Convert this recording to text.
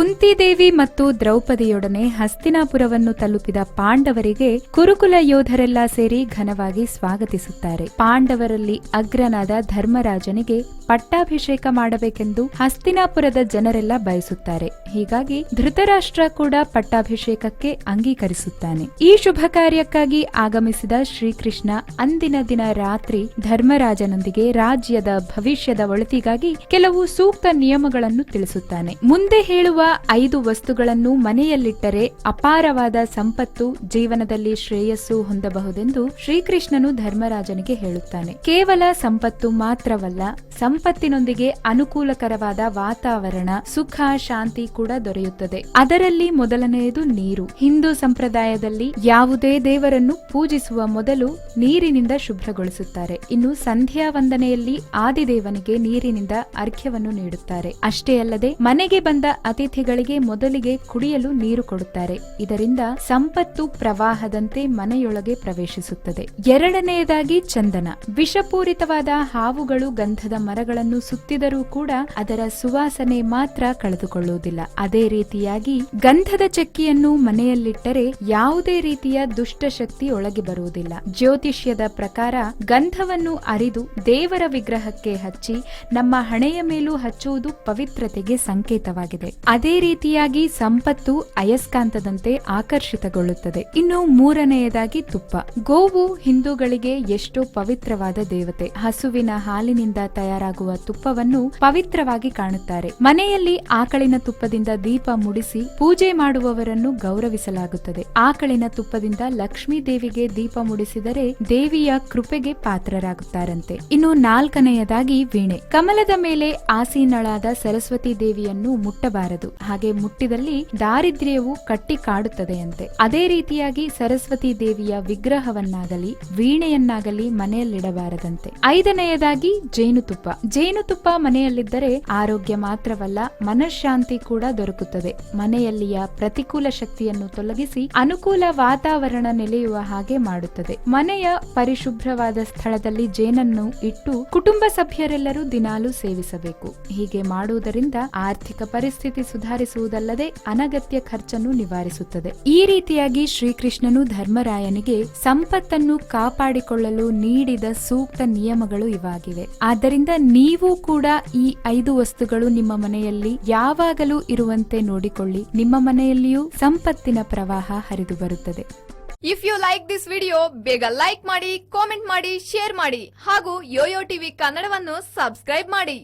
ಕುಂತಿದೇವಿ ಮತ್ತು ದ್ರೌಪದಿಯೊಡನೆ ಹಸ್ತಿನಾಪುರವನ್ನು ತಲುಪಿದ ಪಾಂಡವರಿಗೆ ಕುರುಕುಲ ಯೋಧರೆಲ್ಲ ಸೇರಿ ಘನವಾಗಿ ಸ್ವಾಗತಿಸುತ್ತಾರೆ. ಪಾಂಡವರಲ್ಲಿ ಅಗ್ರನಾದ ಧರ್ಮರಾಜನಿಗೆ ಪಟ್ಟಾಭಿಷೇಕ ಮಾಡಬೇಕೆಂದು ಹಸ್ತಿನಾಪುರದ ಜನರೆಲ್ಲ ಬಯಸುತ್ತಾರೆ. ಹೀಗಾಗಿ ಧೃತರಾಷ್ಟ್ರ ಕೂಡ ಪಟ್ಟಾಭಿಷೇಕಕ್ಕೆ ಅಂಗೀಕರಿಸುತ್ತಾನೆ. ಈ ಶುಭ ಕಾರ್ಯಕ್ಕಾಗಿ ಆಗಮಿಸಿದ ಶ್ರೀಕೃಷ್ಣ ಅಂದಿನ ದಿನ ರಾತ್ರಿ ಧರ್ಮರಾಜನೊಂದಿಗೆ ರಾಜ್ಯದ ಭವಿಷ್ಯದ ಒಳತಿಗಾಗಿ ಕೆಲವು ಸೂಕ್ತ ನಿಯಮಗಳನ್ನು ತಿಳಿಸುತ್ತಾನೆ. ಮುಂದೆ ಹೇಳುವ ಐದು ವಸ್ತುಗಳನ್ನು ಮನೆಯಲ್ಲಿಟ್ಟರೆ ಅಪಾರವಾದ ಸಂಪತ್ತು ಜೀವನದಲ್ಲಿ ಶ್ರೇಯಸ್ಸು ಹೊಂದಬಹುದೆಂದು ಶ್ರೀಕೃಷ್ಣನು ಧರ್ಮರಾಜನಿಗೆ ಹೇಳುತ್ತಾನೆ. ಕೇವಲ ಸಂಪತ್ತು ಮಾತ್ರವಲ್ಲ ಸಂಪತ್ತಿನೊಂದಿಗೆ ಅನುಕೂಲಕರವಾದ ವಾತಾವರಣ, ಸುಖ, ಶಾಂತಿ ಕೂಡ ದೊರೆಯುತ್ತದೆ. ಅದರಲ್ಲಿ ಮೊದಲನೆಯದು ನೀರು. ಹಿಂದೂ ಸಂಪ್ರದಾಯದಲ್ಲಿ ಯಾವುದೇ ದೇವರನ್ನು ಪೂಜಿಸುವ ಮೊದಲು ನೀರಿನಿಂದ ಶುಭ್ರಗೊಳಿಸುತ್ತಾರೆ. ಇನ್ನು ಸಂಧ್ಯಾ ವಂದನೆಯಲ್ಲಿ ಆದಿದೇವನಿಗೆ ನೀರಿನಿಂದ ಅರ್ಘ್ಯವನ್ನು ನೀಡುತ್ತಾರೆ. ಅಷ್ಟೇ ಅಲ್ಲದೆ ಮನೆಗೆ ಬಂದ ಅತಿಥಿಗಳಿಗೆ ಮೊದಲಿಗೆ ಕುಡಿಯಲು ನೀರು ಕೊಡುತ್ತಾರೆ. ಇದರಿಂದ ಸಂಪತ್ತು ಪ್ರವಾಹದಂತೆ ಮನೆಯೊಳಗೆ ಪ್ರವೇಶಿಸುತ್ತದೆ. ಎರಡನೆಯದಾಗಿ ಚಂದನ. ವಿಷಪೂರಿತವಾದ ಹಾವುಗಳು, ಗಂಧದ ಮರಗಳನ್ನು ಸುತ್ತಿದರೂ ಕೂಡ ಅದರ ಸುವಾಸನೆ ಮಾತ್ರ ಕಳೆದುಕೊಳ್ಳುವುದಿಲ್ಲ. ಅದೇ ರೀತಿಯಾಗಿ ಗಂಧದ ಚಕ್ಕಿಯನ್ನು ಮನೆಯಲ್ಲಿಟ್ಟರೆ ಯಾವುದೇ ರೀತಿಯ ದುಷ್ಟಶಕ್ತಿ ಒಳಗೆ ಬರುವುದಿಲ್ಲ. ಜ್ಯೋತಿಷ್ಯದ ಪ್ರಕಾರ ಗಂಧವನ್ನು ಅರಿದು ದೇವರ ವಿಗ್ರಹಕ್ಕೆ ಹಚ್ಚಿ ನಮ್ಮ ಹಣೆಯ ಮೇಲೂ ಹಚ್ಚುವುದು ಪವಿತ್ರತೆಗೆ ಸಂಕೇತವಾಗಿದೆ. ಅದೇ ರೀತಿಯಾಗಿ ಸಂಪತ್ತು ಅಯಸ್ಕಾಂತದಂತೆ ಆಕರ್ಷಿತಗೊಳ್ಳುತ್ತದೆ. ಇನ್ನು ಮೂರನೆಯದಾಗಿ ತುಪ್ಪ. ಗೋವು ಹಿಂದೂಗಳಿಗೆ ಎಷ್ಟೋ ಪವಿತ್ರವಾದ ದೇವತೆ. ಹಸುವಿನ ಹಾಲಿನಿಂದ ತಯಾರಾಗುವ ತುಪ್ಪವನ್ನು ಪವಿತ್ರವಾಗಿ ಕಾಣುತ್ತಾರೆ. ಮನೆಯಲ್ಲಿ ಆಕಳಿನ ತುಪ್ಪದಿಂದ ದೀಪ ಮುಡಿಸಿ ಪೂಜೆ ಮಾಡುವವರನ್ನು ಗೌರವಿಸಲಾಗುತ್ತದೆ. ಆಕಳಿನ ತುಪ್ಪದಿಂದ ಲಕ್ಷ್ಮೀ ದೇವಿಗೆ ದೀಪ ಮುಡಿಸಿದರೆ ದೇವಿಯ ಕೃಪೆಗೆ ಪಾತ್ರರಾಗುತ್ತಾರಂತೆ. ಇನ್ನು ನಾಲ್ಕನೆಯದಾಗಿ ವೀಣೆ. ಕಮಲದ ಮೇಲೆ ಆಸೀನಳಾದ ಸರಸ್ವತಿ ದೇವಿಯನ್ನು ಮುಟ್ಟಬಾರದು. ಹಾಗೆ ಮುಟ್ಟಿದಲ್ಲಿ ದಾರಿದ್ರ್ಯವು ಕಟ್ಟಿ ಕಾಡುತ್ತದೆಯಂತೆ. ಅದೇ ರೀತಿಯಾಗಿ ಸರಸ್ವತಿ ದೇವಿಯ ವಿಗ್ರಹವನ್ನಾಗಲಿ ವೀಣೆಯನ್ನಾಗಲಿ ಮನೆಯಲ್ಲಿಡಬಾರದಂತೆ. ಐದನೆಯದಾಗಿ ಜೇನುತುಪ್ಪ. ಜೇನುತುಪ್ಪ ಮನೆಯಲ್ಲಿದ್ದರೆ ಆರೋಗ್ಯ ಮಾತ್ರವಲ್ಲ ಮನಃಶಾಂತಿ ಕೂಡ ದೊರಕುತ್ತದೆ. ಮನೆಯಲ್ಲಿಯ ಪ್ರತಿಕೂಲ ಶಕ್ತಿಯನ್ನು ತೊಲಗಿಸಿ ಅನುಕೂಲ ವಾತಾವರಣ ನೆಲೆಯುವ ಹಾಗೆ ಮಾಡುತ್ತದೆ. ಮನೆಯ ಪರಿಶುಭ್ರವಾದ ಸ್ಥಳದಲ್ಲಿ ಜೇನನ್ನು ಇಟ್ಟು ಕುಟುಂಬ ಸಭ್ಯರೆಲ್ಲರೂ ದಿನಾಲೂ ಸೇವಿಸಬೇಕು. ಹೀಗೆ ಮಾಡುವುದರಿಂದ ಆರ್ಥಿಕ ಪರಿಸ್ಥಿತಿ ಸುಧಾರಿಸುವುದಲ್ಲದೆ ಅನಗತ್ಯ ಖರ್ಚನ್ನು ನಿವಾರಿಸುತ್ತದೆ. ಈ ರೀತಿಯಾಗಿ ಶ್ರೀಕೃಷ್ಣನು ಧರ್ಮರಾಯನಿಗೆ ಸಂಪತ್ತನ್ನು ಕಾಪಾಡಿಕೊಳ್ಳಲು ನೀಡಿದ ಸೂಕ್ತ ನಿಯಮಗಳು ಇವಾಗಿವೆ. ಆದ್ದರಿಂದ ನೀವು ಕೂಡ ಈ ಐದು ವಸ್ತುಗಳು ನಿಮ್ಮ ಮನೆಯಲ್ಲಿ ಯಾವಾಗಲೂ ಇರುವಂತೆ ನೋಡಿಕೊಳ್ಳಿ. ನಿಮ್ಮ ಮನೆಯಲ್ಲಿಯೂ ಸಂಪತ್ತಿನ ಪ್ರವಾಹ ಹರಿದು ಬರುತ್ತದೆ. If you like this video ಬೇಗ ಲೈಕ್ ಮಾಡಿ ಕಾಮೆಂಟ್ ಮಾಡಿ ಶೇರ್ ಮಾಡಿ ಹಾಗೂ ಯೋಯೋ ಟಿವಿ ಕನ್ನಡವನ್ನು ಸಬ್ಸ್ಕ್ರೈಬ್ ಮಾಡಿ.